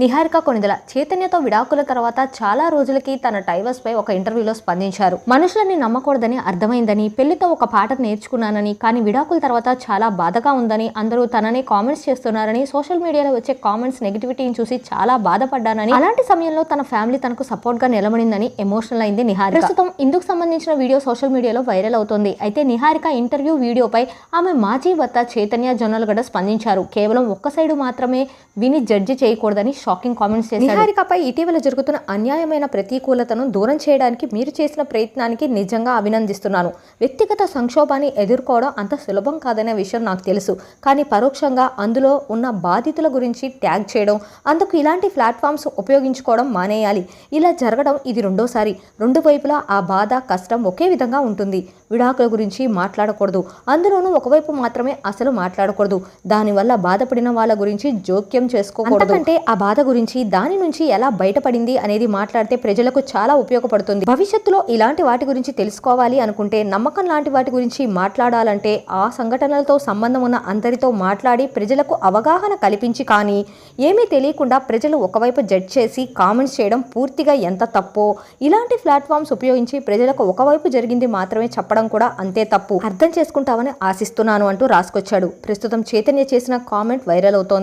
నిహారిక కొనిదల. చైతన్యతో విడాకుల తర్వాత చాలా రోజులకి తన టైవర్స్ పై ఒక ఇంటర్వ్యూలో స్పందించారు. మనుషులని నమ్మకూడదని అర్థమైందని పెళ్ళితో ఒక పాట నేర్చుకున్నానని కానీ విడాకుల తర్వాత చాలా బాధగా ఉందని అందరూ తననే కామెంట్స్ చేస్తున్నారని సోషల్ మీడియాలో వచ్చే కామెంట్స్ నెగిటివిటీని చూసి చాలా బాధపడ్డానని అలాంటి సమయంలో తన ఫ్యామిలీ తనకు సపోర్ట్గా నిలబడిందని ఎమోషనల్ అయింది నిహారిక. ప్రస్తుతం ఇందుకు సంబంధించిన వీడియో సోషల్ మీడియాలో వైరల్ అవుతోంది. అయితే నిహారిక ఇంటర్వ్యూ వీడియోపై ఆమె మాజీ భర్త చైతన్య జొన్నలగడ్డ స్పందించారు. కేవలం ఒక్క సైడు మాత్రమే విని జడ్జి చేయకూడదని షాకింగ్ కామెంట్స్ చేశారు నిహారికపై ఇటీవల జరుగుతున్న అన్యాయమైన ప్రతికూలతను దూరం చేయడానికి మీరు చేసిన ప్రయత్నానికి నిజంగా అభినందిస్తున్నాను. వ్యక్తిగత సంక్షోభాన్ని ఎదుర్కోవడం అంత సులభం కాదనే విషయం నాకు తెలుసు. కానీ పరోక్షంగా అందులో ఉన్న బాధితుల గురించి ట్యాగ్ చేయడం అందుకు ఇలాంటి ప్లాట్ఫామ్స్ ఉపయోగించుకోవడం మానేయాలి. ఇలా జరగడం ఇది రెండోసారి. రెండు వైపులా ఆ బాధ కష్టం ఒకే విధంగా ఉంటుంది. విడాకుల గురించి మాట్లాడకూడదు. అందులోనూ ఒకవైపు మాత్రమే అసలు మాట్లాడకూడదు. దానివల్ల బాధపడిన వాళ్ళ గురించి జోక్యం చేసుకోకూడదు. అంతకంటే ఆ బాధ గురించి దాని నుంచి ఎలా బయటపడింది అనేది మాట్లాడితే ప్రజలకు చాలా ఉపయోగపడుతుంది. భవిష్యత్తులో ఇలాంటి వాటి గురించి తెలుసుకోవాలి అనుకుంటే నమ్మకం లాంటి వాటి గురించి మాట్లాడాలంటే ఆ సంఘటనలతో సంబంధం ఉన్న అందరితో మాట్లాడి ప్రజలకు అవగాహన కల్పించి కానీ ఏమీ తెలియకుండా ప్రజలు ఒకవైపు జడ్జ్ చేసి కామెంట్స్ చేయడం పూర్తిగా ఎంత తప్పో ఇలాంటి ప్లాట్ఫామ్స్ ఉపయోగించి ప్రజలకు ఒకవైపు జరిగింది మాత్రమే చెప్పడం కూడా అంతే తప్పు. అర్థం చేసుకుంటామని ఆశిస్తున్నాను అంటూ రాసుకొచ్చాడు. ప్రస్తుతం చైతన్య చేసిన కామెంట్ వైరల్ అవుతోంది.